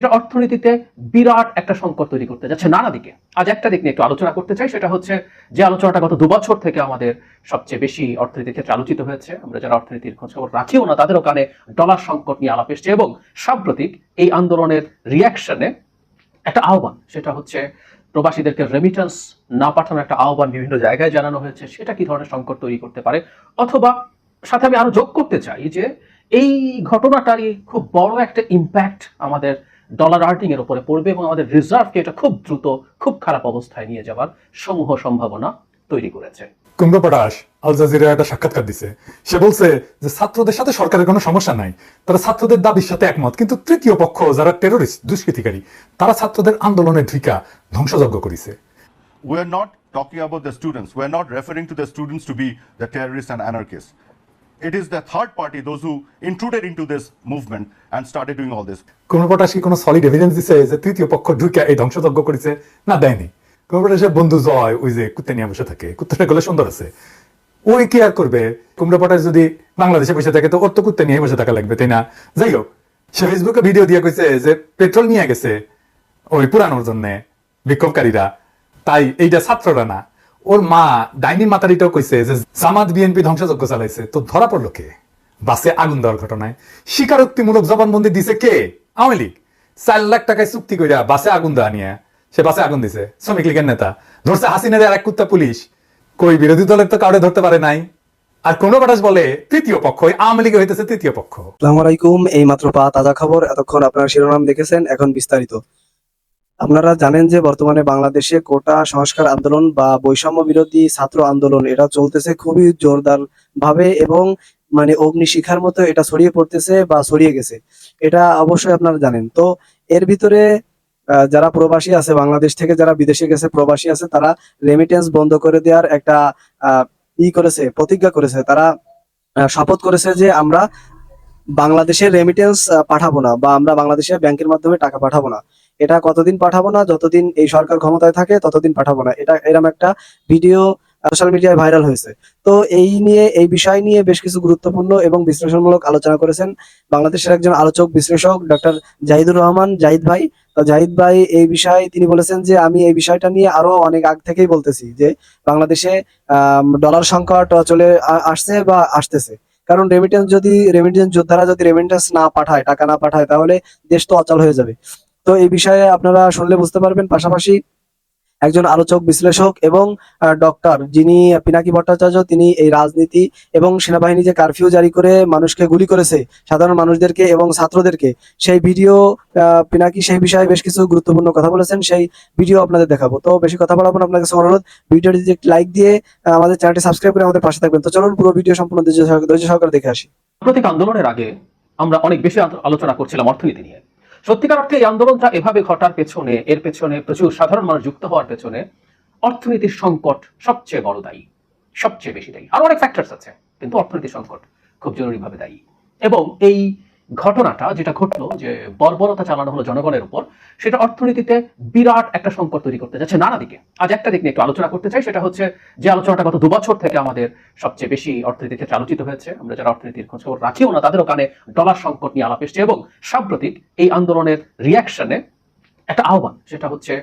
এটা অর্থনীতিতে বিরাট একটা সংকট তৈরি করতে যাচ্ছে নানা দিকে। আজ একটা দিক নিয়ে একটু আলোচনা করতে চাই, সেটা হচ্ছে যে আলোচনাটা গত দুবছর থেকে আমাদের সবচেয়ে বেশি অর্থনীতির ক্ষেত্রে আলোচিত হয়েছে। আমরা যারা অর্থনীতির খোঁজখবর রাখিও না, তাদেরও কানে ডলার সংকট নিয়ে আলাপ এসছে এবং সাম্প্রতিক এই আন্দোলনের রিয়াকশনে একটা আহ্বান, সেটা হচ্ছে প্রবাসীদেরকে রেমিটেন্স না পাঠানোর একটা আহ্বান বিভিন্ন জায়গায় জানানো হয়েছে, সেটা কি ধরনের সংকট তৈরি করতে পারে? অথবা সাথে আমি আরও যোগ করতে চাই যে এই ঘটনাটারই খুব বড় একটা ইম্প্যাক্ট আমাদের ডলার আর্টিং এর উপরে পড়বে এবং আমাদের রিজার্ভকে এটা খুব দ্রুত খুব খারাপ অবস্থায় নিয়ে যাওয়ার সমূহ সম্ভাবনা তৈরি করেছে। কুমড়ো পটাশ আল জাজিরা একটা সাক্ষাৎকার দিছে। সে বলছে যে ছাত্রদের সাথে সরকারের কোনো সমস্যা নাই। তারা ছাত্রদের দাবির সাথে একমত। কিন্তু তৃতীয় পক্ষ যারা টেরোরিস্ট দুষ্কৃতিকারী তারা ছাত্রদের আন্দোলনের ঢিকা ধ্বংসযজ্ঞ করেছে। We're not talking about the students. We're not referring to the students to be the terrorists and anarchists. It is the third party, those who intruded into this movement and started doing all this. কুমড়ো পটাশ কি কোনো solid evidence দিছে যে তৃতীয় পক্ষ ঢুকে এই ধ্বংসযজ্ঞ করেছে? না দেয়নি। কুমড়ো পটাশের বন্ধু জয় ওই যে কুত্তে নিয়ে বসে থাকে। কুত্তেটা গেলে সুন্দর আছে। ওই কি আর করবে? কুমড়ো পটাশ যদি বাংলাদেশে বসে থাকে তো ওর তো কুত্তে নিয়ে বসে থাকা লাগবে তাই না? যাই হোক সে ফেসবুকে ভিডিও দিয়ে কইছে যে পেট্রোল নিয়ে গেছে। ওই পুরানোর জন্য বিক্ষোভকারীরা। তাই এইটা ছাত্ররা না। ওর মা ডাইনি মাতারিটাও কইছে যে জামাত বিএনপি ধ্বংসযজ্ঞ চালাইছে। তো ধরা পড়ল কে? বাসে আগুন দেওয়ার ঘটনায়। স্বীকারোক্তিমূলক জবানবন্দি দিছে কে? আওয়ামী লীগ। চার লাখ টাকায় চুক্তি কইরা বাসে আগুন দেওয়া নিয়ে সে বাসে আগুন দিছে। শ্রমিক লীগের নেতা। ধরছে হাসিনাদের আর এক কুত্তা পুলিশ। কই, বিরোধী দলের তো কাউরে ধরতে পারে নাই। আর কোন বাটাস বলে তৃতীয় পক্ষ আওয়ামী লীগ হইতেছে তৃতীয় পক্ষ। আসসালামু আলাইকুম এই মাত্র পা তাজা খবর। এতক্ষণ আপনারা শিরোনাম দেখেছেন, এখন বিস্তারিত। আপনারা জানেন যে বর্তমানে বাংলাদেশে কোটা, সংস্কার আন্দোলন বা বৈষম্য বিরোধী ছাত্র আন্দোলন, এটা চলতেছে খুবই জোরদার ভাবে এবং মানে অগ্নিশিখার মতো এটা ছড়িয়ে পড়তেছে বা ছড়িয়ে গেছে। এটা অবশ্যই আপনারা জানেন। তো এর ভিতরে যারা প্রবাসী আছে বাংলাদেশ থেকে, যারা বিদেশে গেছে, প্রবাসী আছে, তারা রেমিটেন্স বন্ধ করে দেওয়ার একটা ই করেছে, প্রতিজ্ঞা করেছে। তারা শপথ করেছে যে আমরা বাংলাদেশে রেমিটেন্স পাঠাবো না বা আমরা বাংলাদেশে ব্যাংকের মাধ্যমে টাকা পাঠাবো না। এটা কতদিন পাঠাবো না, যতদিন এই সরকার ক্ষমতায় থাকে ততদিন পাঠাবো না। এটা এরকম একটা ভিডিও সোশ্যাল মিডিয়ায় ভাইরাল হয়েছে। তো এই নিয়ে, এই বিষয় নিয়ে বেশ কিছু গুরুত্বপূর্ণ এবং বিশ্লেষণমূলক আলোচনা করেছেন বাংলাদেশের একজন আলোচক, বিশ্লেষক ডক্টর জাহিদুর রহমান, জাহিদ ভাই। তো জাহিদ ভাই, এই বিষয়ে তিনি বলেছেন যে, আমি এই বিষয়টা নিয়ে আরও অনেক আগ থেকেই বলতেছি যে, বাংলাদেশে ডলার সংকট চলে আসছে বা আসতেছে। কারণ রেমিটেন্স যদি রেমিটেন্স যোদ্ধারা যদি রেমিটেন্স না পাঠায়, টাকা না পাঠায়, তাহলে দেশ তো অচল হয়ে যাবে। তো এই বিষয়ে আপনারা শুনলে বুঝতে পারবেন। পাশাপাশি একজন আলোচক, বিশ্লেষক এবং ডক্টর যিনি পিনাকি ভট্টাচার্য, তিনি এই রাজনীতি এবং সেনাবাহিনী যে কারফিউ জারি করে মানুষকে গুলি করেছে, সাধারণ মানুষদেরকে এবং ছাত্রদেরকে, সেই ভিডিও পিনাকি সেই বিষয়ে বেশ কিছু গুরুত্বপূর্ণ কথা বলেছেন, সেই ভিডিও আপনাদের দেখাবো। তো বেশি কথা বলাবো আপনার কাছে অনুরোধ, ভিডিওটি লাইক দিয়ে আমাদের চ্যানেলটি সাবস্ক্রাইব করে আমাদের পাশে থাকবেন। তো চলুন পুরো ভিডিও সম্পূর্ণ ধৈর্য সহকারে- দেখে আসি। সাম্প্রতিক আন্দোলনের আগে আমরা অনেক বেশি আলোচনা করছিলাম অর্থনীতি নিয়ে। সত্যিকার অর্থে এই আন্দোলনটা এভাবে ঘটার পেছনে, এর পেছনে প্রচুর সাধারণ মানুষ যুক্ত হওয়ার পেছনে অর্থনীতির সংকট সবচেয়ে বড় দায়ী, সবচেয়ে বেশি দায়ী। আরও অনেক ফ্যাক্টরস আছে, কিন্তু অর্থনীতির সংকট খুব জরুরিভাবে দায়ী। এবং এই ঘটনাটা যেটা ঘটলো যে বর্বরতা চালানো হলো জনগণের উপর, সেটা অর্থনীতিতে বিরাট একটা সংকট তৈরি করতে যাচ্ছে নানা দিকে। আজ একটা দিক নিয়ে একটু আলোচনা করতে চাই, সেটা হচ্ছে যে আলোচনাটা গত দুবছর থেকে আমাদের সবচেয়ে বেশি অর্থনীতির ক্ষেত্রে আলোচিত হয়েছে। আমরা যারা অর্থনীতির খোঁজখবর রাখিও না তাদেরও কানে ডলার সংকট নিয়ে আলাপ এসছে এবং সাম্প্রতিক এই আন্দোলনের রিয়াকশনে একটা আহ্বান, সেটা হচ্ছে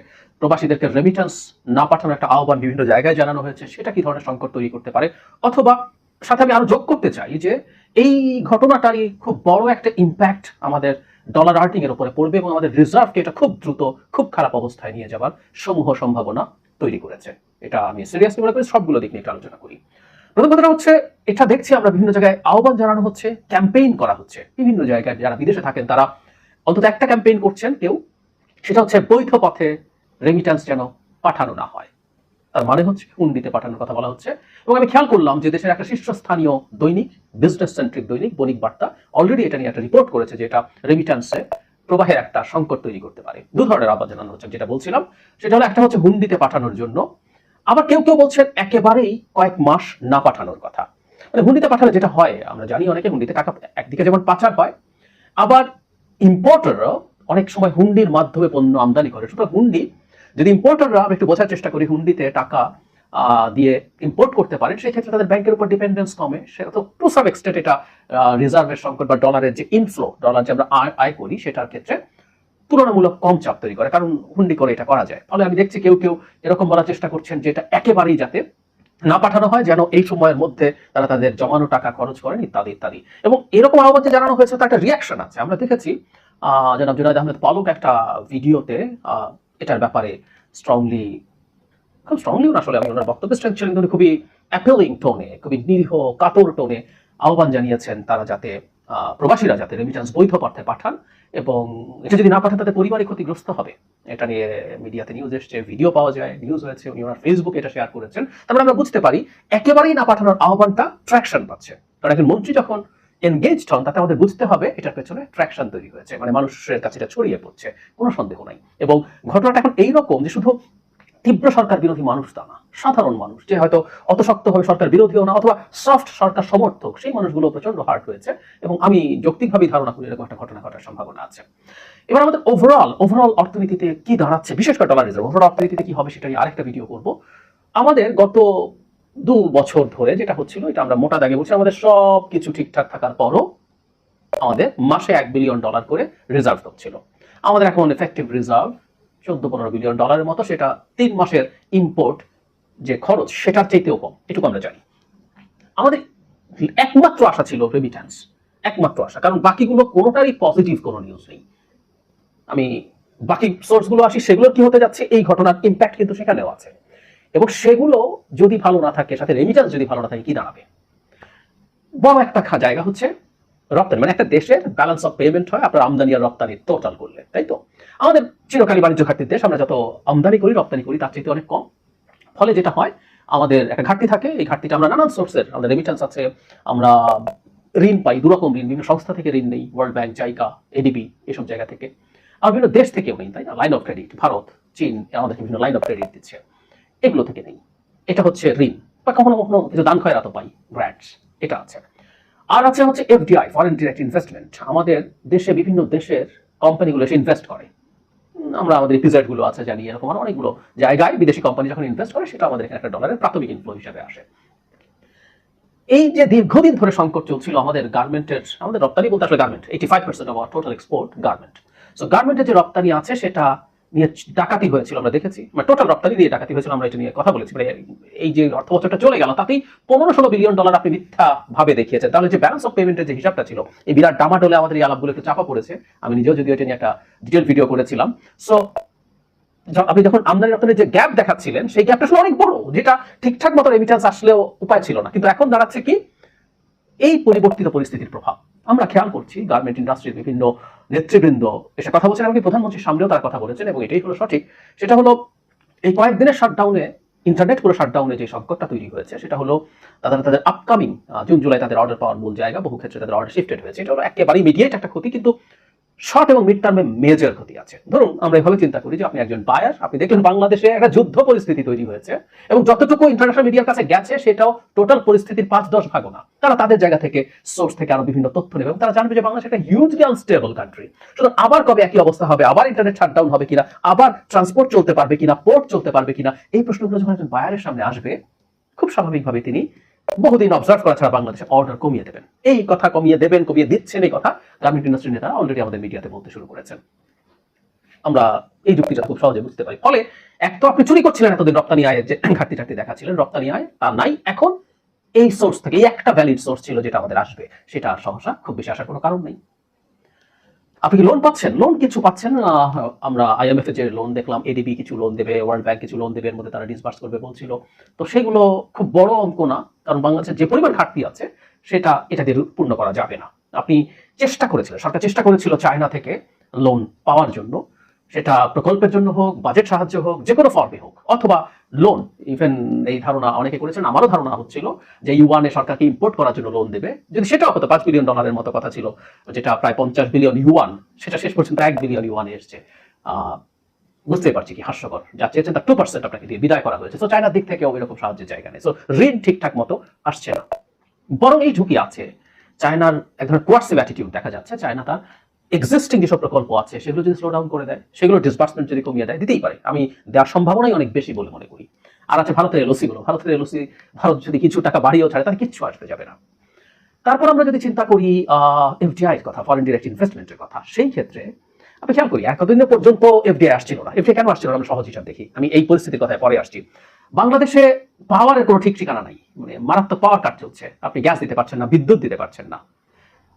প্রবাসীদেরকে রেমিটেন্স না পাঠানোর একটা আহ্বান বিভিন্ন জায়গায় জানানো হয়েছে। সেটা কি ধরনের সংকট তৈরি করতে পারে? অথবা সাথে আমি আরও যোগ করতে চাই যে এই ঘটনাটারই খুব বড় একটা ইম্প্যাক্ট আমাদের ডলার আর্টিং এর উপরে পড়বে এবং আমাদের রিজার্ভকে এটা খুব দ্রুত, খুব খারাপ অবস্থায় নিয়ে যাওয়ার সমূহ সম্ভাবনা তৈরি করেছে। এটা আমি সিরিয়াসলি মনে করি, সবগুলো দিক নিয়ে একটু আলোচনা করি। প্রথম কথাটা হচ্ছে, এটা দেখছি আমরা বিভিন্ন জায়গায় আহ্বান জানানো হচ্ছে ক্যাম্পেইন করা হচ্ছে। বিভিন্ন জায়গায় যারা বিদেশে থাকেন, তারা অন্তত একটা ক্যাম্পেইন করছেন কেউ। সেটা হচ্ছে বৈধ পথে রেমিটেন্স যেন পাঠানো না হয়। তার মানে হচ্ছে হুন্ডিতে পাঠানোর কথা বলা হচ্ছে। এবং আমি খেয়াল করলাম যে দেশের একটা শীর্ষস্থানীয় দৈনিক বিজনেস সেন্ট্রিক দৈনিক, বণিক বার্তা অলরেডি এটা নিয়ে একটা রিপোর্ট করেছে যে এটা রেমিটেন্সে প্রবাহের একটা সংকট তৈরি করতে পারে। দু ধরনের আহ্বান জানানো হচ্ছে, যেটা বলছিলাম। সেটা হলো একটা হচ্ছে হুন্ডিতে পাঠানোর জন্য। আবার কেউ কেউ বলছেন একেবারেই কয়েক মাস না পাঠানোর কথা। মানে হুন্ডিতে পাঠালে যেটা হয়, আমরা জানি অনেকে হুন্ডিতে টাকা একদিকে যেমন পাচার হয়, আবার ইম্পোর্টারও অনেক সময় হুন্ডির মাধ্যমে পণ্য আমদানি করে। সুতরাং হুন্ডি যদি ইম্পোর্টাররা আমরা একটু বোঝার চেষ্টা করি হুন্ডিতে টাকা দিয়ে ইম্পোর্ট করতে পারেন সেই ক্ষেত্রে তাদের ব্যাংকের উপর ডিপেন্ডেন্স কমে। সেটা তো টু সাম এক্সটেন্ট এটা রিজার্ভের সংকট বা ডলারের যে ইনফ্লো ডলার যে আমরা আয় করি সেটার ক্ষেত্রে তুলনামূলক কম চাপ তৈরি করে। কারণ হুন্ডি করে এটা করা যায়। ফলে আমি দেখছি কেউ কেউ এরকম বলার চেষ্টা করছেন যে এটা একেবারেই যাতে না পাঠানো হয় যেন এই সময়ের মধ্যে তারা তাদের জমানো টাকা খরচ করেন ইত্যাদি ইত্যাদি। এবং এরকম আহ্বান যে জানানো হয়েছে তার একটা রিয়াকশন আছে। আমরা দেখেছি আহ, জনাব জুনায়দ আহমেদ পলক একটা ভিডিওতে এটার ব্যাপারে স্ট্রংলি খুব স্ট্রংলিও না আসলে ওনার বক্তব্য স্ট্রেংথ ছিলেন কিন্তু খুবই অ্যাপিলিং টোনে খুবই নিরীহ, কাতর টোনে আহ্বান জানিয়েছেন তারা যাতে প্রবাসীরা যাতে রেমিটেন্স বৈধ পথে পাঠান এবং এটা যদি না পাঠান তাদের পরিবারই ক্ষতিগ্রস্ত হবে। এটা নিয়ে মিডিয়াতে নিউজ এসছে ভিডিও পাওয়া যায় নিউজ হয়েছে, উনি ওনার ফেসবুকে এটা শেয়ার করেছেন। তারপরে আমরা বুঝতে পারি, একেবারেই না পাঠানোর আহ্বানটা ট্র্যাকশন পাচ্ছে। কারণ একজন মন্ত্রী যখন এনগেজড হন, তাতে আমাদের বুঝতে হবে এটার পেছনে ট্র্যাকশন তৈরি হয়েছে। মানে মানুষের কাছে এটা ছড়িয়ে পড়ছে, কোনো সন্দেহ নাই। এবং ঘটনাটা এখন এইরকম যে শুধু তীব্র সরকার বিরোধী মানুষ তা না, সাধারণ মানুষ, যে হয়তো অত শক্তভাবে সরকার বিরোধীও না, অথবা সফট সরকার সমর্থক, সেই মানুষগুলো প্রচণ্ড হার্ট হয়েছে। এবং আমি যৌক্তিকভাবে ধারণা করি এরকম একটা ঘটনা ঘটার সম্ভাবনা আছে। এবার আমাদের ওভারঅল ওভারঅল অর্থনীতিতে কি দাঁড়াচ্ছে, বিশেষ করে ডলার রিজার্ভ ওভারঅল অর্থনীতিতে কি হবে সেটা নিয়ে আরেকটা ভিডিও করব। আমাদের গত দু বছর ধরে যেটা হচ্ছিল, এটা আমরা মোটা দাগে বলছি, আমাদের সব কিছু ঠিকঠাক থাকার পরও আমাদের মাসে এক বিলিয়ন ডলার করে রিজার্ভ হচ্ছিল। আমাদের এখন এফেক্টিভ রিজার্ভ চোদ্দ পনেরো বিলিয়ন ডলারের মতো, সেটা তিন মাসের ইম্পোর্ট যে খরচ, সেটার চাইতেও কম, এটুকু আমরা জানি। আমাদের একমাত্র আশা ছিল রেমিট্যান্স একমাত্র আশা, কারণ বাকিগুলো কোনোটারই পজিটিভ কোনো নিউজ নেই। আমি বাকি সোর্সগুলো আসি সেগুলো কি হতে যাচ্ছে, এই ঘটনার ইম্প্যাক্ট কিন্তু সেখানেও আছে। এবং সেগুলো যদি ভালো না থাকে, সাথে রেমিট্যান্স যদি ভালো না থাকে, কি দাঁড়াবে? বড় একটা জায়গা হচ্ছে রপ্তানি। মানে একটা দেশের ব্যালেন্স অফ পেমেন্ট হয়, আপনার আমদানি আর রপ্তানির টোটাল করলে, তাই তো? আমাদের চিরকালী বাণিজ্য ঘাটতির দেশ, আমরা যত আমদানি করি, রপ্তানি করি, তার চাইতে অনেক কম। ফলে যেটা হয়, আমাদের একটা ঘাটতি থাকে, এই ঘাটতিটা আমরা নানান সোর্সের আমাদের রেমিটেন্স আছে, আমরা ঋণ পাই, দুরকম ঋণ, বিভিন্ন সংস্থা থেকে ঋণ নেই ওয়ার্ল্ড ব্যাংক জাইকা এডিবি এসব জায়গা থেকে। আর বিভিন্ন দেশ থেকেও নেই, তাই না? লাইন অফ ক্রেডিট ভারত, চীন, আমাদেরকে বিভিন্ন লাইন অফ ক্রেডিট দিচ্ছে। এগুলো থেকে নেই। এটা হচ্ছে ঋণ, বা কখনো কখনো কিছু দান খয়রাতও পাই গ্র্যান্টস এটা আছে। আর আছে হচ্ছে এফডিআই ফরেন ডিরেক্ট ইনভেস্টমেন্ট আমাদের দেশে বিভিন্ন দেশের কোম্পানিগুলো এসে ইনভেস্ট করে। আমরা আমাদেরগুলো আছে, জানি, এরকম আরও অনেকগুলো জায়গায় বিদেশি কোম্পানি যখন ইনভেস্ট করে, সেটা আমাদের এখানে একটা ডলারের প্রাথমিক ইনফ্লো হিসাবে আসে। এই যে দীর্ঘদিন ধরে সংকট চলছিল আমাদের গার্মেন্টের আমাদের রপ্তানি বলতে আসলে garment eighty five percent of total export garment so গার্মেন্টের যে রপ্তানি আছে, সেটা নিয়ে ডাকাতি হয়েছিল, আমরা দেখেছি। মানে টোটাল রপ্তানি নিয়ে ডাকাতি হয়েছিল, আমরা এটা নিয়ে কথা বলেছি। মানে এই যে অর্থ বছরটা চলে গেল, তাতেই পনেরো ষোলো বিলিয়ন ডলার আপনি মিথ্যা ভাবে দেখিয়েছেন। তাহলে যে ব্যালেন্স অফ পেমেন্টের যে হিসাবটা ছিল, এই বিরাট ডামাডোলে আমাদের এই আলাপগুলো একটু চাপা পড়েছে। আমি নিজেও যদিও এটা নিয়ে একটা ডিটেল ভিডিও করেছিলাম। সো আপনি যখন আমদানি রপ্তানির যে গ্যাপ দেখাচ্ছিলেন, সেই গ্যাপটা আসলে অনেক বড়, যেটা ঠিকঠাক মতো রেমিটেন্স আসলেও উপায় ছিল না। কিন্তু এখন দাঁড়াচ্ছে কি? এই পরিবর্তিত পরিস্থিতির প্রভাব। আমরা খেয়াল করছি গার্মেন্ট ইন্ডাস্ট্রির বিভিন্ন নেতৃবৃন্দ এসে কথা বলছেন এমনকি প্রধানমন্ত্রীর সামনেও তার কথা বলেছেন এবং এটাই হলো সঠিক। সেটা হলো এই কয়েকদিনের শাটডাউনে ইন্টারনেট পুরো শাটডাউনে যে সংকটটা তৈরি হয়েছে, সেটা হলো তাদের তাদের আপকামিং জুন, জুলাই তাদের অর্ডার পাওয়ার মূল জায়গা, বহু ক্ষেত্রে তাদের অর্ডার শিফটেড হয়েছে। এটা হলো একেবারেই মিডিয়েট একটা ক্ষতি, কিন্তু শর্ট এবং মিড টার্মে মেজর ক্ষতি আছে। ধরুন, আমরা এভাবে চিন্তা করি যে আপনি একজন বায়ার আপনি দেখলেন বাংলাদেশে একটা যুদ্ধ পরিস্থিতি তৈরি হয়েছে এবং যতটুকু ইন্টারন্যাশনাল মিডিয়ার কাছে গেছে, সেটাও টোটাল পরিস্থিতির পাঁচ দশ ভাগও না। তারা তাদের জায়গা থেকে সোর্স থেকে আরও বিভিন্ন তথ্য নেবে এবং তারা জানবে যে বাংলাদেশ একটা হিউজলি আনস্টেবল কান্ট্রি সুতরাং আবার কবে একই অবস্থা হবে? আবার ইন্টারনেট শাটডাউন হবে কিনা? আবার ট্রান্সপোর্ট চলতে পারবে কিনা? পোর্ট চলতে পারবে কিনা? এই প্রশ্নগুলো যখন একজন বায়ারের সামনে আসবে, খুব স্বাভাবিকভাবে তিনি বহুদিন অবজার্ভ করা ছাড়া বাংলাদেশে অর্ডার কমিয়ে দেবেন। এই কথা কমিয়ে দেবেন, কমিয়ে দিচ্ছেন এই কথা। গার্মেন্ট ইন্ডাস্ট্রির নেতারা অলরেডি আমাদের মিডিয়াতে বলতে শুরু করেছেন। আমরা এই যুক্তিটা খুব সহজে বুঝতে পারি। ফলে এক তো আপনি চুরি করছিলেন এতদিন রপ্তানি আয়ের যে ঘাটতি ঘাটতি দেখাচ্ছিলেন, রপ্তানি আয় তা নাই। এখন এই সোর্স থেকে একটা ভ্যালিড সোর্স ছিল যেটা আমাদের আসবে, সেটা আর সহসা খুব বেশি আসার কোনো কারণ নেই। আপনি কি লোন পাচ্ছেন? লোন কিছু পাচ্ছেন? আমরা আইএমএফ যে লোন দেখলাম এডিবি কিছু লোন দেবে ওয়ার্ল্ড ব্যাংক কিছু লোন দেবে, এর মধ্যে তারা ডিসবার্স করবে বলছিল। তো সেগুলো খুব বড় অঙ্ক না, কারণ বাংলাদেশের যে পরিমাণ ঘাটতি আছে, সেটা এটা দিয়ে পূর্ণ করা যাবে না। আপনি চেষ্টা করেছিলেন, সরকার চেষ্টা করেছিল চায়না থেকে লোন পাওয়ার জন্য। সেটা প্রকল্পের জন্য হোক বাজেট সাহায্য হোক যে কোনো ফর্মে হোক, অথবা লোন ইভেন এই ধারণা অনেকে করেছেন, আমারও ধারণা হচ্ছিল যে ইউয়ানে সরকারকে ইম্পোর্ট করার জন্য লোন দেবে। যদি সেটাও হতো, পাঁচ বিলিয়ন ডলারের মতো কথা ছিল, যেটা প্রায় পঞ্চাশ বিলিয়ন ইউয়ান সেটা শেষ পর্যন্ত এক বিলিয়ন ইউয়ানে এসছে। বুঝতে পারছি কি হাস্যকর। যা চেয়েছেন তার টু পার্সেন্ট আপনাকে দিয়ে বিদায় করা হয়েছে। তো চায়নার দিক থেকেও এরকম সাহায্যের জায়গা নেই। সো ঋণ ঠিকঠাক মতো আসছে না। বরং এই ঝুঁকি আছে। চায়নার এক ধরনের কোয়ার্সিভ অ্যাটিটিউড দেখা যাচ্ছে। চায়না তার এক্সিস্টিং যেসব প্রকল্প আছে, সেগুলো যদি স্লো ডাউন করে দেয়, সেগুলো ডিসবার্সমেন্ট যদি কমিয়ে দেয়, দিতেই পারে। আমি দেওয়ার সম্ভাবনাই অনেক বেশি বলে মনে করি। আর আছে ভারতের এলওসি গুলো। ভারতের এলওসি ভারত যদি কিছু টাকা বাড়িয়েও ছাড়ে তার কিচ্ছু আসতে যাবে না। তারপর আমরা যদি চিন্তা করি এফডিআই কথা ফরেন ডিরেক্ট ইনভেস্টমেন্টের কথা, সেই ক্ষেত্রে আপনি খেয়াল করি, এতদিন পর্যন্ত এফডিআই আসছিল না। এফডিআই কেন আসছিল না? আমরা সহজ হিসাব দেখি। আমি এই পরিস্থিতির কথায় পরে আসছি। বাংলাদেশে পাওয়ারের কোনো ঠিক ঠিকানা নাই। মানে মারাত্মক পাওয়ার কাট চলছে। আপনি গ্যাস দিতে পারছেন না, বিদ্যুৎ দিতে পারছেন না।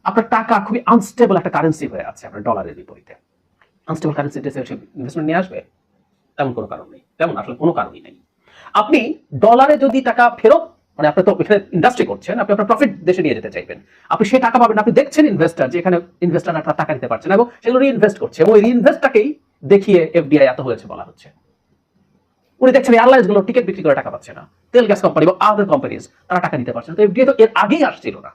আপনার টাকা খুবই আনস্টেবল একটা কারেন্সি হয়ে আছে আপনার ডলারের বিপরীতে। আনস্টেবল কারেন্সি দেশে ইনভেস্টমেন্ট নিয়ে আসবে? তেমন কোনো কারণ নেই। তেমন আসলে কোনো কারণই নেই। আপনি ডলারে যদি টাকা ফেরত মানে আপনি তো এখানে ইন্ডাস্ট্রি করছেন, আপনি আপনার প্রফিট দেশে নিয়ে যেতে চাইবেন। আপনি সেই টাকা পাবেন আপনি দেখছেন ইনভেস্টার যে এখানে ইনভেস্টার আপনার টাকা দিতে পারছেন এবং সেগুলো রিইনভেস্ট করছে এবং ওই রিইনভেস্টটাকেই দেখিয়ে এফডিআই এত হয়েছে বলা হচ্ছে। উনি দেখছেন এয়ারলাইন্সগুলো টিকিট বিক্রি করে টাকা পাচ্ছে না। তেল গ্যাস কোম্পানি বা আদার কোম্পানিজ তারা টাকা দিতে পারছে না। তো এফডিআই তো এর আগেই আসছিল না।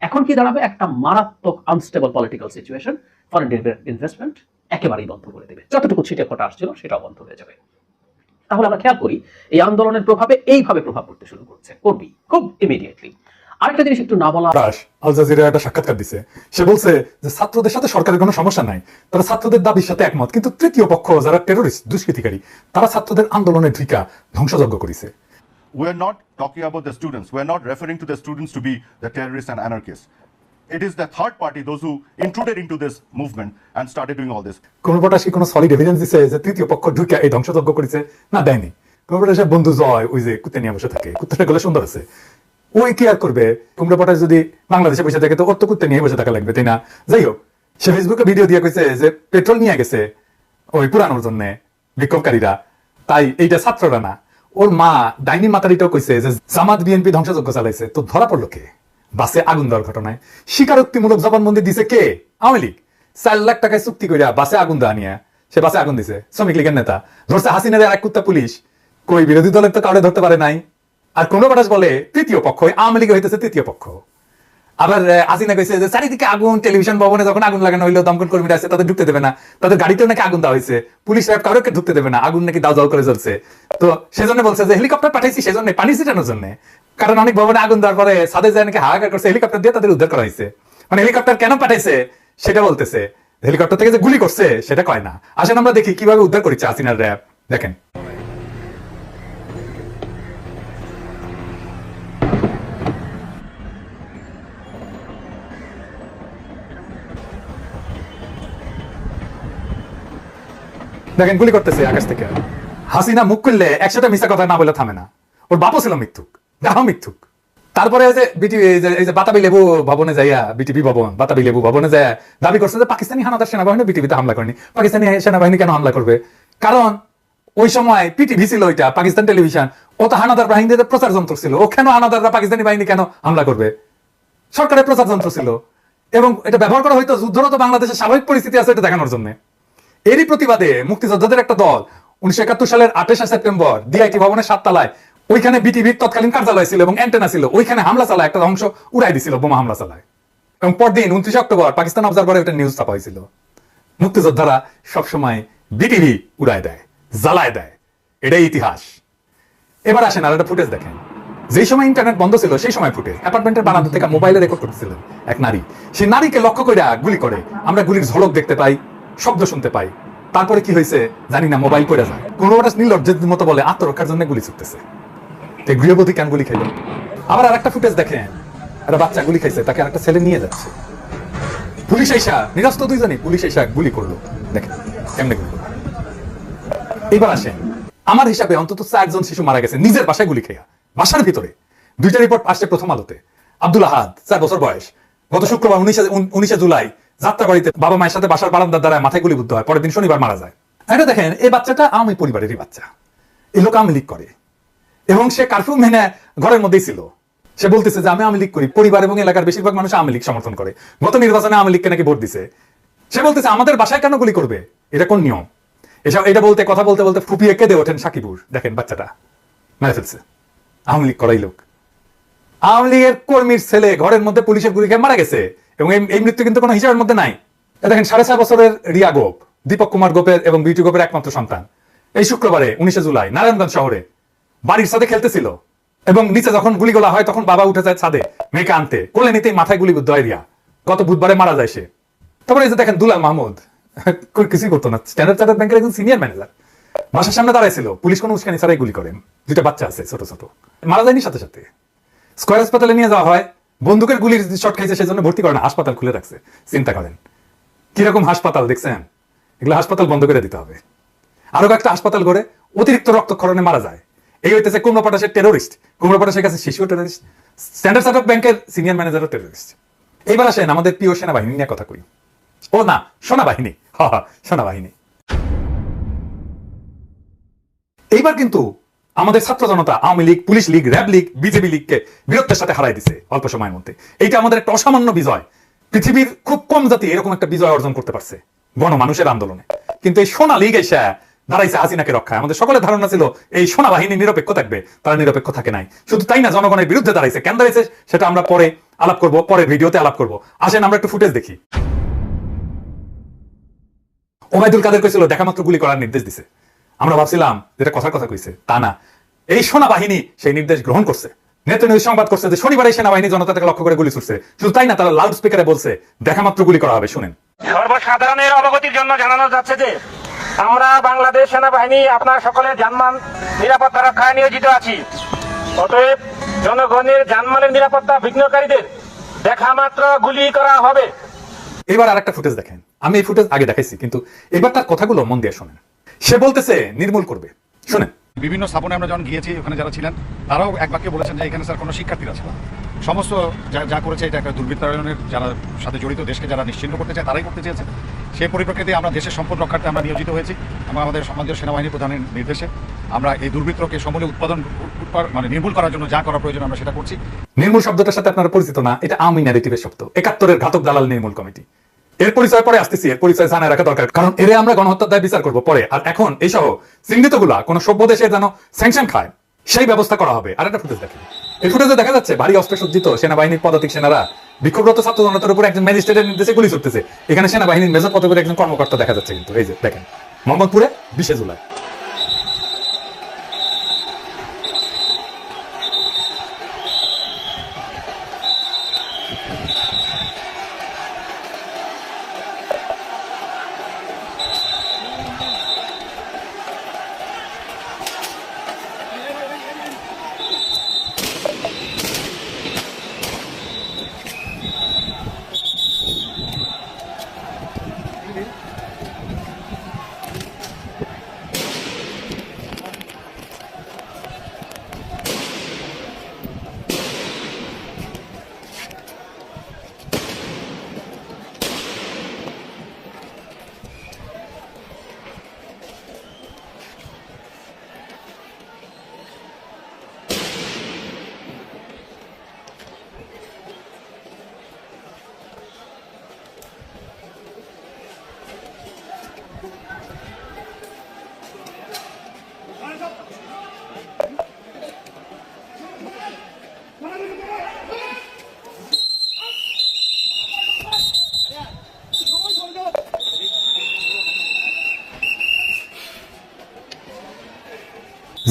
এখন কি দাঁড়াবে? একটা মারাত্মক unstable political situation foreign investment একেবারেই বন্ধ করে দেবে। যতটুকু ছিটে ফোটা আসছিল, সেটাও বন্ধ হয়ে যাবে। তাহলে আমরা খেয়াল করি, এই আন্দোলনের প্রভাবে এইভাবে প্রভাব পড়তে শুরু করছে। করবি? খুব ইমিডিয়েটলি আরেকটা জিনিস একটু না বলা আল জাজিরা একটা সাক্ষাৎকার দিছে। সে বলছে যে ছাত্রদের সাথে সরকারের কোনো সমস্যা নাই। তারা ছাত্রদের দাবির সাথে একমত। কিন্তু তৃতীয় পক্ষ, যারা টেরোরিস্ট দুষ্কৃতিকারী, তারা ছাত্রদের আন্দোলনের ঢিকা ধ্বংসযজ্ঞ করেছে। We're not talking about the students. We're not referring to the students to be the terrorists and anarchists. It is the third party, those who intruded into this movement and started doing all this. কর্মপটাশ কি কোনো solid evidence দিছে যে তৃতীয় পক্ষ ঢুকে এই ধ্বংসযজ্ঞ করেছে? না দেয়নি। কর্মপটাশের বন্ধু জয় ওই যে কুত্তে নিয়ে বসে থাকে। কুত্তেটা গুলো সুন্দর আছে। ওই কি আর করবে? কুমড়া পটাশ যদি বাংলাদেশে বসে থাকে তো ওর তো কুত্তে নিয়ে বসে থাকা লাগবে তাই না? যাই হোক সে ফেসবুকে ভিডিও দিয়ে কইছে যে পেট্রোল নিয়ে গেছে ওই পুরানোর জন্য বিক্ষোভকারীরা। তাই এইটা ছাত্ররা না। ওর মা ডাইনি মাতারিটাও কইছে যে জামাত বিএনপি ধ্বংসযজ্ঞ চালাইছে। তো ধরা পড়ল কে? বাসে আগুন দেওয়ার ঘটনায়। স্বীকারোক্তিমূলক জবানবন্দি দিছে কে? আওয়ামী লীগ। চার লাখ টাকায় চুক্তি করিয়া বাসে আগুন দেওয়া নিয়ে সে বাসে আগুন দিছে। শ্রমিক লীগের নেতা। ধরছে হাসিনাদের এক কুত্তা পুলিশ। কই বিরোধী দলের তো কাউরে ধরতে পারে নাই। আর কোনো বাটাস বলে তৃতীয় পক্ষ। আওয়ামী লীগ হইতেছে তৃতীয় পক্ষ। আবার আহ, হাসিনা কইছে যে চারিদিকে আগুন টেলিভিশন ভবনে যখন আগুন লাগানো হইল দমকন কর্মীরা আছে তাদের ঢুকতে দেবে না। তাদের গাড়িতেও নাকি আগুন দেওয়া হয়েছে পুলিশ সাহেব কারোকে ঢুকতে দেবে না। আগুন নাকি দাও দাও করে জ্বলছে। তো সেজন্য বলছে যে হেলিকপ্টার পাঠাইছি সেজন্য পানি ছিটানোর জন্য। কারণ অনেক ভবনে আগুন দেওয়ার পরে সাদে যায় নাকি হাহাকার করছে হেলিকপ্টার দিয়ে তাদের উদ্ধার করা হয়েছে মানে হেলিকপ্টার কেন পাঠাইছে সেটা বলতেছে। হেলিকপ্টার থেকে যে গুলি করছে সেটা কয় না। আসেন আমরা দেখি কীভাবে উদ্ধার করেছে হাসিনার র্যাব দেখেন। দেখেন, গুলি করতেছে আকাশ থেকে। হাসিনা মুখ খুললে একশোটা মিশা কথা না বলে থামে না। ওর বাপও ছিল মিথ্যুক দেহ মিথ্যুক। তারপরে যে বিটি, এই যে- বাতাবি লেবু ভবনে যাইয়া বিটিপি ভবন, বাতাবি লেবু ভবনে যায় দাবি করছে যে পাকিস্তানি হানাদার সেনাবাহিনী বিটিভিতে হামলা করেনি। পাকিস্তানি সেনাবাহিনী কেন হামলা করবে? কারণ ওই সময় পিটিভি ছিল ওইটা, পাকিস্তান টেলিভিশন। ও তো হানাদার বাহিনীদের প্রচার যন্ত্র ছিল। ও কেন হানাদাররা পাকিস্তানি বাহিনী কেন হামলা করবে? সরকারের প্রচার যন্ত্র ছিল। এবং এটা ব্যবহার করা হয়তো যুদ্ধরত বাংলাদেশের স্বাভাবিক পরিস্থিতি আছে এটা দেখানোর জন্য। এরই প্রতিবাদে মুক্তিযোদ্ধাদের একটা দল উনিশশো একাত্তর সালের আঠাশে সেপ্টেম্বর ডিআইটি ভবনের সাততলায়, ওইখানে বিটিভির তৎকালীন কার্যালয় ছিল এবং অ্যান্টেনা ছিল, ওইখানে হামলা চালায়, একটা অংশ উড়াই দিছিল, বোমা হামলা চালায়। এবং পরদিন উনত্রিশে অক্টোবর পাকিস্তান অবজারভারে একটা নিউজ ছাপা হয়েছিল মুক্তিযোদ্ধারা সবসময় বিটিভি উড়ায় দেয়, জ্বালায় দেয়, এটাই ইতিহাস। এবার আসেন আর একটা ফুটেজ দেখেন। যেই সময় ইন্টারনেট বন্ধ ছিল, সেই সময় ফুটেজ অ্যাপার্টমেন্টের বারান্দা থেকে মোবাইলে রেকর্ড করতেছিলেন এক নারী। সেই নারীকে লক্ষ্য করে গুলি করে। আমরা গুলির ঝলক দেখতে পাই শব্দ শুনতে পাই। তারপরে কি হয়েছে? জানি না মোবাইল করে যায়। কোনো একটা নির্লজ্জের মতো বলে, আত্মরক্ষার জন্য গুলি ছুটতেছে। এই কেন গুলি খাইল? আবার আর একটা ফুটেজ দেখেন। একটা বাচ্চা গুলি খাইছে, তাকে আরেকটা ছেলে নিয়ে যাচ্ছে। পুলিশ এসা, নিরস্ত দুইজনই পুলিশ এসা গুলি করল। দেখেন, কেমনে গুলি এবার আসেন। আমার হিসাবে অন্তত চারজন শিশু মারা গেছে, নিজের বাসায় গুলি খেয়া বাসার ভিতরে। দুইটা রিপোর্ট আসছে প্রথম আলোতে। আব্দুল আহাদ, চার বছর বয়স। গত শুক্রবার উনিশে উনিশে জুলাই যাত্রাবাড়িতে বাবা মায়ের সাথে বাসার বারান্দার দ্বারা মাথায় গুলিবুদ্ধ হয়, পরের দিন শনিবার মারা যায়। এটা দেখেন, এই বাচ্চাটা আওয়ামী পরিবারেরই বাচ্চা। এই লোক আওয়ামী লীগ করে। এবং সে কারফিউ মেনে ঘরের মধ্যেই ছিল। সে বলতেছে যে, আমি আওয়ামী লীগ করি। পরিবার এবং এলাকার বেশিরভাগ মানুষ আওয়ামী লীগ সমর্থন করে। গত নির্বাচনে আওয়ামী লীগকে নাকি ভোট দিছে। সে বলতেছে, আমাদের বাসায় কেন গুলি করবে? এটা কোন নিয়ম? এসব এটা বলতে, কথা বলতে বলতে ফুপিয়ে কেঁদে ওঠেন সাকিবুর। দেখেন বাচ্চাটা, মেরে ফেলছে। আওয়ামী লীগ করাই লোক। আওয়ামী লীগের কর্মীর ছেলে ঘরের মধ্যে পুলিশের গুলি খেয়ে মারা গেছে। এবং এই- মৃত্যু কিন্তু কোনো হিসাবের মধ্যে নাই। দেখেন, সাড়ে ছয় বছরের রিয়া গোপ, দীপক কুমার গোপের এবং বিউটি গোপের একমাত্র সন্তান। এই শুক্রবারে, উনিশে জুলাই, নারায়ণগঞ্জ শহরে বাড়ির সাথে খেলতেছিল। এবং নিচে যখন গুলিগোলা হয়, তখন বাবা উঠে যায় ছাদে মেয়েকে আনতে। কোলে নিতেই মাথায় গুলিবিদ্ধ হয় রিয়া। গত বুধবারে মারা যায় সে। তারপরে এই যে দেখেন, দুলাল মাহমুদ। কিছুই করতো না। স্ট্যান্ডার্ড চার্টার্ড ব্যাংকের একজন সিনিয়র ম্যানেজার বাসার সামনে দাঁড়াইছিল। পুলিশ কোনো উস্কানি ছাড়াই গুলি করেন। দুইটা বাচ্চা আছে, ছোট ছোট। মারা যায়নি সাথে সাথে। স্কোয়ার হাসপাতালে নিয়ে যাওয়া হয়। বন্দুকের গুলির শট খাইছে সেজন্য ভর্তি করে না হাসপাতাল খুলে রাখছে। চিন্তা করেন। কীরকম হাসপাতাল দেখছেন? এগুলো হাসপাতাল বন্ধ করে দিতে হবে। আরও কয়েকটা হাসপাতাল করে অতিরিক্ত রক্তক্ষরণে মারা যায়। এই হইতেছে কুমড়ো পটাশের টেরোরিস্ট কুমড়ো পটাশের কাছে শিশু টেরোরিস্ট স্ট্যান্ডার্ড চার্টার্ড ব্যাংকের সিনিয়র ম্যানেজারও টেরোরিস্ট এইবার আসেন আমাদের প্রিয় সেনাবাহিনী নিয়ে কথা কই। ও না, সোনাবাহিনী। হ হ, সোনাবাহিনী। এইবার কিন্তু আমাদের ছাত্র জনতা Awami league, police league, RAB league, BJP লীগকে বীরত্বের সাথে হারাই দিছে অল্প সময়ের মধ্যে। এইটা আমাদের একটা অসামান্য বিজয়। পৃথিবীর খুব কম জাতি এরকম একটা বিজয় অর্জন করতে পারছে গণমানুষের আন্দোলনে। কিন্তু এই সোনা লীগ এসে দাঁড়াইছে হাসিনাকে রক্ষায়। আমাদের সকলের ধারণা ছিল, এই সোনা বাহিনী নিরপেক্ষ থাকবে, তারা নিরপেক্ষ থাকে নাই। শুধু তাই না, জনগণের বিরুদ্ধে দাঁড়াইছে। কেন দাঁড়াইছে সেটা আমরা পরে আলাপ করব, পরের ভিডিওতে আলাপ করব। আসেন, আমরা একটু ফুটেজ দেখি। ওবায়দুল কাদের কইছিল, দেখা মাত্র গুলি করার নির্দেশ দিছে। আমরা ভাবছিলাম যেটা কথার কথা কইছে তা না। এই সেনা বাহিনী সেই নির্দেশ গ্রহণ করছে। নিউজ সংবাদ করছে যে শনিবার এই সেনাবাহিনী জনতাকে লক্ষ্য করে গুলি ছুটছে। শুধু তাই না তারা লাউড স্পিকারে বলছে দেখা মাত্র গুলি করা হবে শুনেন। সর্বসাধারণের অবগতির জন্য জানানো যাচ্ছে যে আমরা বাংলাদেশ সেনাবাহিনী আপনার সকলের জানমান নিরাপত্তা রক্ষায় নিয়োজিত আছি। অতএব জনগণের জানমালের নিরাপত্তা বিঘ্নকারীদের দেখা মাত্র গুলি করা হবে। এবার আরেকটা ফুটেজ দেখেন। আমি এই ফুটেজ আগে দেখাইছি কিন্তু এবার তার কথাগুলো মন দিয়ে শোনেন। সে বলতেছে নির্মূল করবে। শুনেন। বিভিন্ন স্থাপনে আমরা যখন গিয়েছি ওখানে যারা ছিলেন তারাও এক বাক্যে বলেছেন যে এখানে স্যার কোনো শিক্ষার্থীরা ছিল। সমস্ত যা যা করেছে এটা একটা দুর্বৃত্তায়নের যারা সাথে জড়িত দেশকে যারা নিশ্চিন্ন করতে চায় তারাই করতে চেয়েছে। সেই পরিপ্রেক্ষিতে আমরা দেশের সম্পদ রক্ষার্থে আমরা নিয়োজিত হয়েছি এবং আমাদের সম্মানীয় সেনাবাহিনী প্রধানের নির্দেশে আমরা এই দুর্বৃত্তকে সমূলে উৎপাদন মানে নির্মূল করার জন্য যা করা প্রয়োজন আমরা সেটা করছি। নির্মূল শব্দটার সাথে আপনারা পরিচিত না এটা আমি ন্যারেটিভের শব্দ। একাত্তরের ঘাতক দালাল নির্মূল কমিটি। এর পরিচয় পরে আসতেছি, এর পরিচয় জানায় রাখা দরকার। কারণ এরে আমরা গণহত্যার দায় বিচার করব পরে। আর এখন এইসহ চিহ্নিতগুলা কোন সভ্য দেশে যেন স্যাংশন খায়, সেই ব্যবস্থা করা হবে। আর একটা ফুটেজ দেখেন। এই ফুটেজে দেখা যাচ্ছে ভারী অস্ত্র সজ্জিত সেনাবাহিনীর পদাতিক সেনারা, বিক্ষোভরত ছাত্র জনতার উপর একজন ম্যাজিস্ট্রেটের নির্দেশে গুলি ছুটতেছে। এখানে সেনাবাহিনীর মেজর পদবীর একজন কর্মকর্তা দেখা যাচ্ছে কিন্তু। এই যে দেখেন, মোহাম্মদপুরে বিশে জুলাই।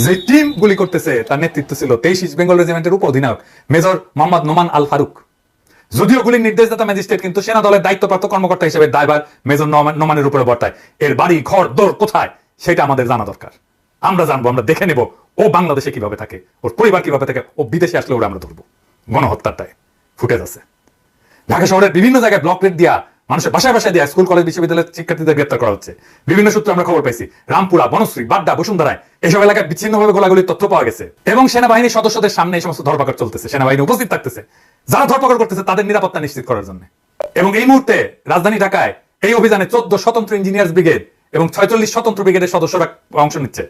যে টিম গুলি করতেছে, তার নেতৃত্ব ছিল তেইশ ইস্ট বেঙ্গল রেজিমেন্টের উপ অধিনায়ক মেজর মোহাম্মদ নোমান আল ফারুক। যদিও গুলির নির্দেশদাতা ম্যাজিস্ট্রেট, কিন্তু সেনা দলের দায়িত্বপ্রাপ্ত কর্মকর্তা হিসেবে দায়ভার মেজর নোমানের উপরে বর্তায়। এর বাড়ি, ঘর, দোর কোথায়? সেটা আমাদের জানা দরকার। আমরা জানব, আমরা দেখে নেব ও বাংলাদেশে কীভাবে থাকে, ওর পরিবার কীভাবে থাকে, ও বিদেশে আসলে ওরা আমরা ধরবো। গণহত্যার দায়। ফুটেজ আছে। ঢাকা শহরের বিভিন্ন জায়গায় ব্লক রেট দিয়া মানুষের বাসায় বাসায় দিয়া স্কুল, কলেজ, বিশ্ববিদ্যালয়ের শিক্ষার্থীদের গ্রেপ্তার করা হচ্ছে। বিভিন্ন সূত্রে আমরা খবর পাইছি, রামপুরা, বনশ্রী, বাড্ডা, বসুন্ধরায় এসব এলাকায় বিচ্ছিন্নভাবে গোলাগুলির তথ্য পাওয়া গেছে। এবং সেনাবাহিনীর সদস্যদের সামনে এই সমস্ত ধরপাকড় চলতেছে। সেনাবাহিনী উপস্থিত থাকতেছে। যারা ধরপাকড় করতেছে, তাদের নিরাপত্তা নিশ্চিত করার জন্য। এবং এই মুহূর্তে রাজধানী ঢাকায় এই অভিযানে চোদ্দ স্বতন্ত্র ইঞ্জিনিয়ার্স ব্রিগেড এবং ছয়চল্লিশ স্বতন্ত্র ব্রিগেডের সদস্যরা অংশ নিচ্ছে।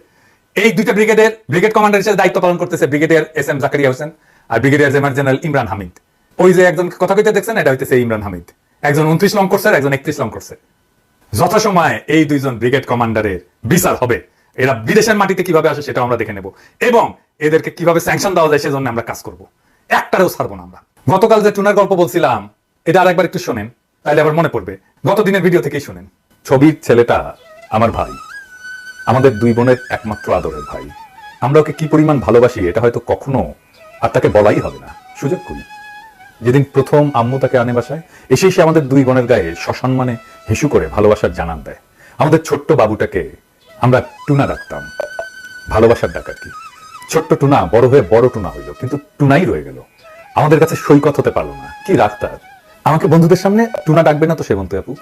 এই দুইটা ব্রিগেডের ব্রিগেড কমান্ডার হিসেবে দায়িত্ব পালন করতেছে brigadier S M Zakaria Hossain আর ব্রিগেডিয়ার জেনারেল ইমরান হামিদ। ওই যে একজন কথা কইতে দেখছেন, এটা হইতেছে ইমরান হামিদ। একজন উনত্রিশ লং করছে একজন একত্রিশ লং করছে। যথাসময়ে এই দুইজন ব্রিগেড কমান্ডারের বিচার হবে। এরা বিদেশের মাটিতে কীভাবে আসে সেটা আমরা দেখে নেব এবং এদেরকে কীভাবে স্যাংশন দেওয়া যায় সেজন্য আমরা কাজ করব। একটারেও ছাড়বো না আমরা। গতকাল যে টুনার গল্প বলছিলাম, এটা আর একবার একটু শোনেন তাহলে আবার মনে পড়বে। গত দিনের ভিডিও থেকেই শোনেন। ছবির ছেলেটা আমার ভাই, আমাদের দুই বোনের একমাত্র আদরের ভাই। আমরা ওকে কি পরিমাণ ভালোবাসি এটা হয়তো কখনো আর তাকে বলাই হবে না। সুযোগ করি। যেদিন প্রথম আম্মু তাকে আনে বাসায় এসে সে আমাদের দুই বোনের গায়ে সসম্মানে হিসু করে ভালোবাসার জানান দেয়। আমাদের ছোট্ট বাবুটাকে আমরা টুনা ডাকতাম। ভালোবাসার ডাক আর কি। ছোট্ট টুনা বড় হয়ে বড় টুনা হইল, কিন্তু টুনাই রয়ে গেল। আমাদের কাছে সৈকত হতে পারল না। কি রাখতার আমাকে বন্ধুদের সামনে টুনা ডাকবে না তো সেবন্ত আপু?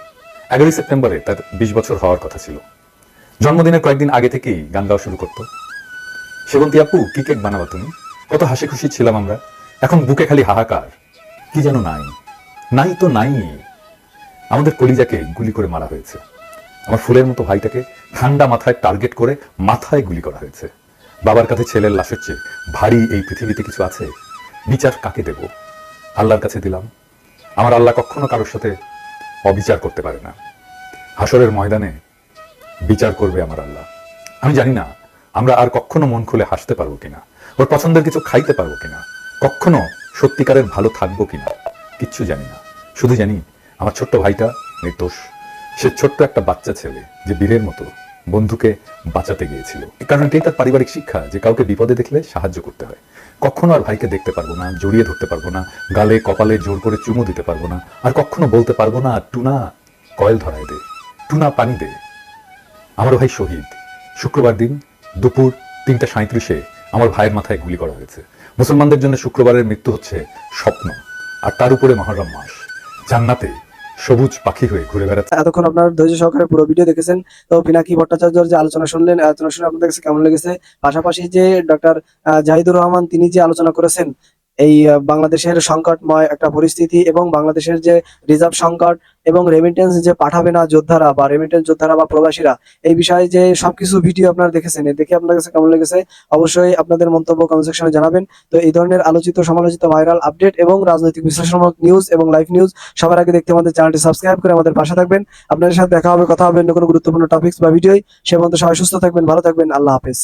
এগারোই সেপ্টেম্বরে তার বিশ বছর হওয়ার কথা ছিল। জন্মদিনের কয়েকদিন আগে থেকেই গান গাওয়া শুরু করতো। সেবন্তী আপু, কি কেক বানাবা তুমি? কত হাসি খুশি ছিলাম আমরা। এখন বুকে খালি হাহাকার। কি যেন নাই? নাই তো নাই। আমাদের কলিজাকে গুলি করে মারা হয়েছে। আমার ফুলের মতো ভাইটাকে ঠান্ডা মাথায় টার্গেট করে মাথায় গুলি করা হয়েছে। বাবার কাছে ছেলের লাশের চেয়ে ভারী এই পৃথিবীতে কিছু আছে? বিচার কাকে দেব? আল্লাহর কাছে দিলাম। আমার আল্লাহ কখনো কারোর সাথে অবিচার করতে পারে না। হাসরের ময়দানে বিচার করবে আমার আল্লাহ। আমি জানি না আমরা আর কখনো মন খুলে হাসতে পারব কিনা, ওর পছন্দের কিছু খাইতে পারব কিনা। কখনো সত্যিকারের ভালো থাকব কিনা? কিচ্ছু জানি না। শুধু জানি, আমার ছোট্ট ভাইটা নির্দোষ। সে ছোট্ট একটা বাচ্চা ছেলে যে বীরের মতো বন্ধুকে বাঁচাতে গিয়েছিল। কারণ এটাই তার পারিবারিক শিক্ষা যে কাউকে বিপদে দেখলে সাহায্য করতে হয়। কখনো আর ভাইকে দেখতে পারব না, জড়িয়ে ধরতে পারব না, গালে, কপালে জোর করে চুমু দিতে পারব না, আর কখনো বলতে পারব না, টুনা, কয়েল ধরায় দে, টুনা পানি দে। আমার ভাই শহীদ। শুক্রবার দিন দুপুর তিনটা সাঁত্রিশে আমার ভাইয়ের মাথায় গুলি করা হয়েছে। মুসলমানদের জন্য শুক্রবারের মৃত্যু হচ্ছে স্বপ্ন, আর তার উপরে মহরম মাস। জান্নাতে সবুজ পাখি হয়ে ঘুরে বেড়াচ্ছে। এতক্ষণ আপনার ধৈর্য সহকারে পুরো ভিডিও দেখেছেন। তো পিনাকি ভট্টাচার্য যে আলোচনা শুনলেন, আলোচনা শুনে আপনাদের কাছে কেমন লেগেছে? পাশাপাশি যে ডক্টর জাহিদুর রহমান তিনি যে আলোচনা করেছেন এই বাংলাদেশের সংকটময় একটা পরিস্থিতি এবং বাংলাদেশের যে রিজার্ভ সংকট এবং রেমিটেন্স যে পাঠাবে না যোদ্ধারা বা রেমিটেন্স যোদ্ধারা বা প্রবাসীরা, এই বিষয়ে যে সবকিছু ভিডিও আপনারা দেখেছেন দেখে আপনার কাছে কেমন লেগেছে অবশ্যই আপনাদের মন্তব্য কমেন্ট সেকশনে জানাবেন। তো এই ধরনের আলোচিত, সমালোচিত ভাইরাল আপডেট এবং রাজনৈতিক বিশ্লেষণমূলক নিউজ এবং লাইভ নিউজ সবার আগে দেখতে আমাদের চ্যানেলটি সাবস্ক্রাইব করে আমাদের পাশে থাকবেন। আপনাদের সাথে দেখা হবে, কথা হবে অন্য কোনো গুরুত্বপূর্ণ টপিকস বা ভিডিওই সে পর্যন্ত সবাই সুস্থ থাকবেন, ভালো থাকবেন, আল্লাহ হাফেজ।